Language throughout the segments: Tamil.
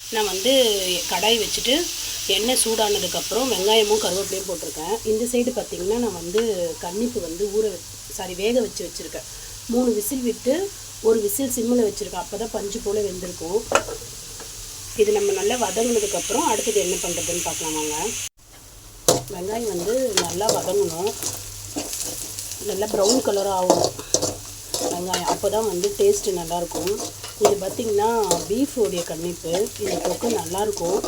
நான் வந்து கடாய் வச்சுட்டு எண்ணெய் சூடானதுக்கப்புறம் வெங்காயமும் கருவேப்பிலையும் போட்டிருக்கேன். இந்த சைடு பார்த்திங்கன்னா நான் வந்து கன்னிப்பு வந்து ஊற சாரி வேக வச்சு வச்சுருக்கேன். மூணு விசில் விட்டு ஒரு விசில் சிம்மில் வச்சுருக்கேன். அப்போ தான் பஞ்சு போல் வெந்திருக்கும். இது நம்ம நல்லா வதங்கினதுக்கப்புறம் அடுத்தது என்ன பண்ணுறதுன்னு பார்க்கலாம் வாங்க. வெங்காயம் வந்து நல்லா வதங்கணும். நல்லா ப்ரௌன் கலராக ஆகும் வெங்காயம் அப்போ தான் வந்து டேஸ்ட்டு நல்லாயிருக்கும் இது பார்த்திங்கன்னா பீஃபோடைய கண்ணிப்பு இந்த தொக்கு நல்லாயிருக்கும்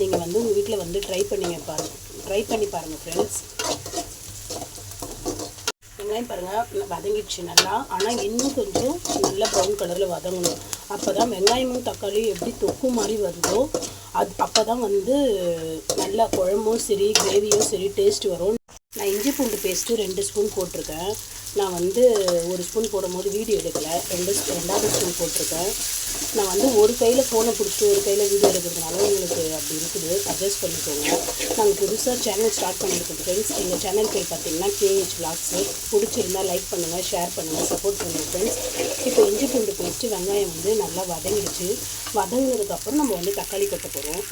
நீங்கள் வந்து உங்கள் வீட்டில் வந்து ட்ரை பண்ணிங்க பாருங்கள் ட்ரை பண்ணி பாருங்கள் ஃப்ரெண்ட்ஸ் வெங்காயம் பாருங்கள் வதங்கிடுச்சு நல்லா. ஆனால் இன்னும் கொஞ்சம் நல்லா ப்ரௌன் கலரில் வதங்கணும். அப்போ தான் வெங்காயமும் தக்காளியும் எப்படி தொக்கு மாதிரி வருதோ அது அப்போ தான் வந்து நல்லா குழம்பும் சரி கிரேவியும் சரி டேஸ்ட் வரும். நான் இஞ்சி பூண்டு பேஸ்ட்டு ரெண்டு ஸ்பூன் போட்டிருக்கேன். நான் வந்து ஒரு ஸ்பூன் போடும்போது வீடியோ எடுக்கலை. ரெண்டு ரெண்டாவது ஸ்பூன் போட்டிருக்கேன். நான் வந்து ஒரு கையில் ஃபோனை பிடிச்சிட்டு ஒரு கையில் வீடியோ எடுக்கிறதுனால உங்களுக்கு அப்படி இருக்குது. அட்ஜஸ்ட் பண்ணிக்கோங்க. நாங்கள் புதுசாக சேனல் ஸ்டார்ட் பண்ணியிருக்கோம் ஃப்ரெண்ட்ஸ் எங்கள் சேனல் பேர் பார்த்தீங்கன்னா கேஹெச் பிளாக்ஸு பிடிச்சிருந்தா லைக் பண்ணுங்கள் ஷேர் பண்ணுங்கள் சப்போர்ட் பண்ணுங்கள் ஃப்ரெண்ட்ஸ் இப்போ இஞ்சி பூண்டு பேஸ்ட்டு வெங்காயம் வந்து நல்லா வதங்கிடுச்சு. வதங்கினதுக்கப்புறம் நம்ம வந்து தக்காளி கொட்ட போகிறோம்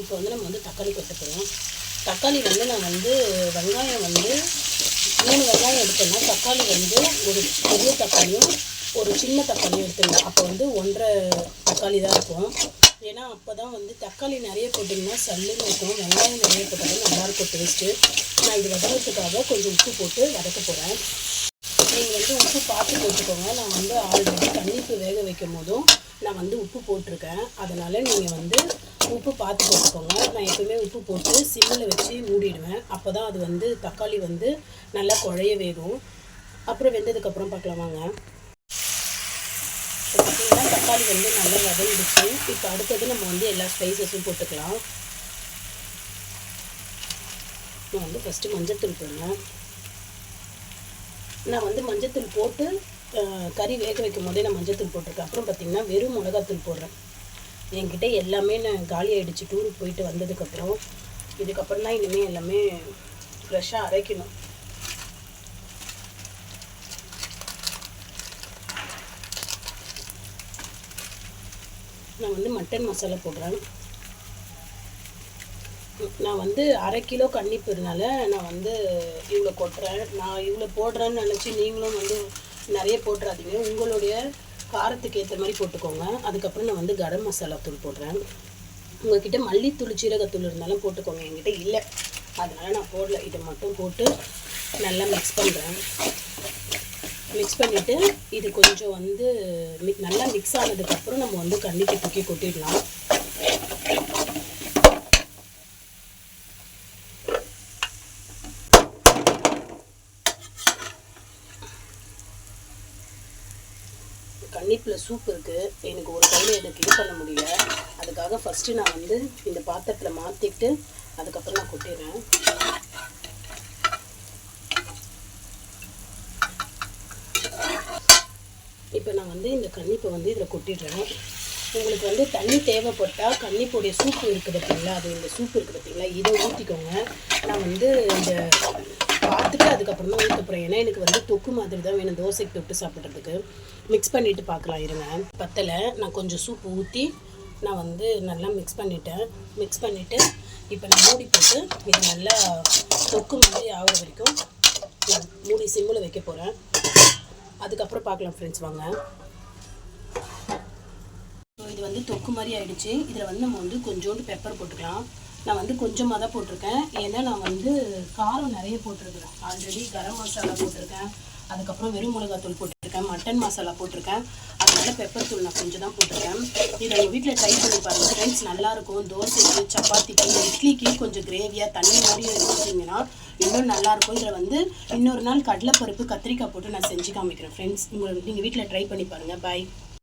இப்போ வந்து நம்ம வந்து தக்காளி கொட்ட போகிறோம் தக்காளி வந்து நான் வந்து வெங்காயம் வந்து மூணு வெங்காயம் எடுத்தேன்னா தக்காளி வந்து ஒரு பெரிய தக்காளியும் ஒரு சின்ன தக்காளியும் எடுத்துருந்தேன் அப்போ வந்து ஒன்றரை தக்காளி தான் இருக்கும். ஏன்னா அப்போ தான் வந்து தக்காளி நிறைய போட்டிங்கன்னா சல்லுன்னு இருக்கும். வெங்காயம் நிறைய போட்டாலும் நல்லாயிருக்கும் டேஸ்ட்டு நான் இது வதங்கிறதுக்காக கொஞ்சம் உப்பு போட்டு வதக்க போகிறேன் நீங்கள் வந்து உப்பு பார்த்து போட்டுக்கோங்க. நான் வந்து ஆல்ரெடி தண்ணிக்கு வேக வைக்கும் போதும் நான் வந்து உப்பு போட்டிருக்கேன். அதனால் நீங்கள் வந்து உப்பு பார்த்து போட்டுக்கோங்க. நான் எப்பவுமே உப்பு போட்டு சிம்மில் வச்சு மூடிடுவேன். அப்போ தான் அது வந்து தக்காளி வந்து நல்லா குழைய வேகும். அப்புறம் வெந்ததுக்கப்புறம் பார்க்கலாம் வாங்க. இப்போ தக்காளி வந்து நல்லா வதங்கிடுச்சு. இப்போ அடுத்தது நம்ம வந்து எல்லா ஸ்பைசஸும் போட்டுக்கலாம். நான் வந்து ஃபஸ்ட்டு மஞ்சத்தூள் போடுறேன். நான் வந்து மஞ்சத்தூள் போட்டு கறி வேக வைக்கும் போதே நான் மஞ்சத்தூள் போட்டிருக்கேன். அப்புறம் பார்த்திங்கன்னா வெறும் மிளகாத்தூள் போடுறேன். என்கிட்ட எல்லாமே நான் காலி ஆகிடுச்சு டூருக்கு போயிட்டு வந்ததுக்கப்புறம். இதுக்கப்புறம் தான் இனிமேல் எல்லாமே ஃப்ரெஷ்ஷாக அரைக்கணும். நான் வந்து மட்டன் மசாலா போடுறேன். நான் வந்து அரை கிலோ கன்னிப்புனால நான் வந்து இவ்வளோ கொட்டுறேன். நான் இவ்வளோ போடுறேன்னு நினச்சி நீங்களும் வந்து நிறைய போட்டுறாதீங்க. உங்களுடைய காரத்துக்கு ஏற்ற மாதிரி போட்டுக்கோங்க. அதுக்கப்புறம் நான் வந்து கரம் மசாலா தூள் போடுறேன். உங்கள்கிட்ட மல்லித்தூள் சீரகத்தூள் இருந்தாலும் போட்டுக்கோங்க. என்கிட்ட இல்லை. அதனால் நான் போடல. இதை மட்டும் போட்டு நல்லா மிக்ஸ் பண்ணுறேன் மிக்ஸ் பண்ணிவிட்டு இது கொஞ்சம் வந்து நல்லா மிக்ஸ் ஆனதுக்கப்புறம் நம்ம வந்து கண்டிக்கு தூக்கி கொட்டிடலாம். கன்னிப்பில் சூப் இருக்குது எனக்கு ஒரு கையில் எனக்கு இது பண்ண முடியல. அதுக்காக ஃபஸ்ட்டு நான் வந்து இந்த பாத்திரத்தில் மாற்றிட்டு அதுக்கப்புறம் நான் கொட்டிடுறேன். இப்போ நான் வந்து இந்த கன்னிப்பை வந்து இதில் கொட்டிடுறேன். உங்களுக்கு வந்து தண்ணி தேவைப்பட்டால் கன்னிப்போடைய சூப்பு இருக்குது பார்த்தீங்களா அது இந்த சூப் இருக்குது பார்த்தீங்களா இதை ஊற்றிக்கோங்க நான் வந்து இந்த பார்த்துட்டு அதுக்கப்புறம் தான் ஊற்ற போகிறேன் ஏன்னா எனக்கு வந்து தொக்கு மாதிரி தான் வேணும். தோசைக்கு தொட்டு சாப்பிட்றதுக்கு. மிக்ஸ் பண்ணிவிட்டு பார்க்கலாம் இருங்க. பத்தலை. நான் கொஞ்சம் சூப்பு ஊற்றி நான் வந்து நல்லா மிக்ஸ் பண்ணிட்டேன். மிக்ஸ் பண்ணிவிட்டு இப்போ நான் மூடி போட்டு இது நல்லா தொக்கு மாதிரி ஆகிற வரைக்கும் நான் மூடி சிம்மில் வைக்க போகிறேன் அதுக்கப்புறம் பார்க்கலாம் ஃப்ரெண்ட்ஸ் வாங்க. ஸோ இது வந்து தொக்கு மாதிரி ஆகிடுச்சு இதில் வந்து நம்ம வந்து கொஞ்சோண்டு பெப்பர் போட்டுக்கலாம். நான் வந்து கொஞ்சமாக தான் போட்டிருக்கேன். ஏன்னா நான் வந்து காரம் நிறைய போட்டிருக்கிறேன். ஆல்ரெடி கரம் மசாலா போட்டிருக்கேன். அதுக்கப்புறம் வெறும் மிளகாத்தூள் போட்டிருக்கேன். மட்டன் மசாலா போட்டிருக்கேன். அதனால பெப்பர் தூள் நான் கொஞ்சம் தான் போட்டிருக்கேன். இதை உங்கள் வீட்டில் ட்ரை பண்ணி பாருங்கள் ஃப்ரெண்ட்ஸ் நல்லாயிருக்கும் தோசைக்கு சப்பாத்திக்கு இட்லிக்கு கொஞ்சம் கிரேவியாக தண்ணி மாதிரி வச்சிங்கன்னா இன்னும் நல்லாயிருக்கும் இதில் வந்து இன்னொரு நாள் கடலைப்பருப்பு கத்திரிக்காய் போட்டு நான் செஞ்சு காமிக்கிறேன் ஃப்ரெண்ட்ஸ் உங்களை நீங்கள் வீட்டில் ட்ரை பண்ணி பாருங்கள் பாய்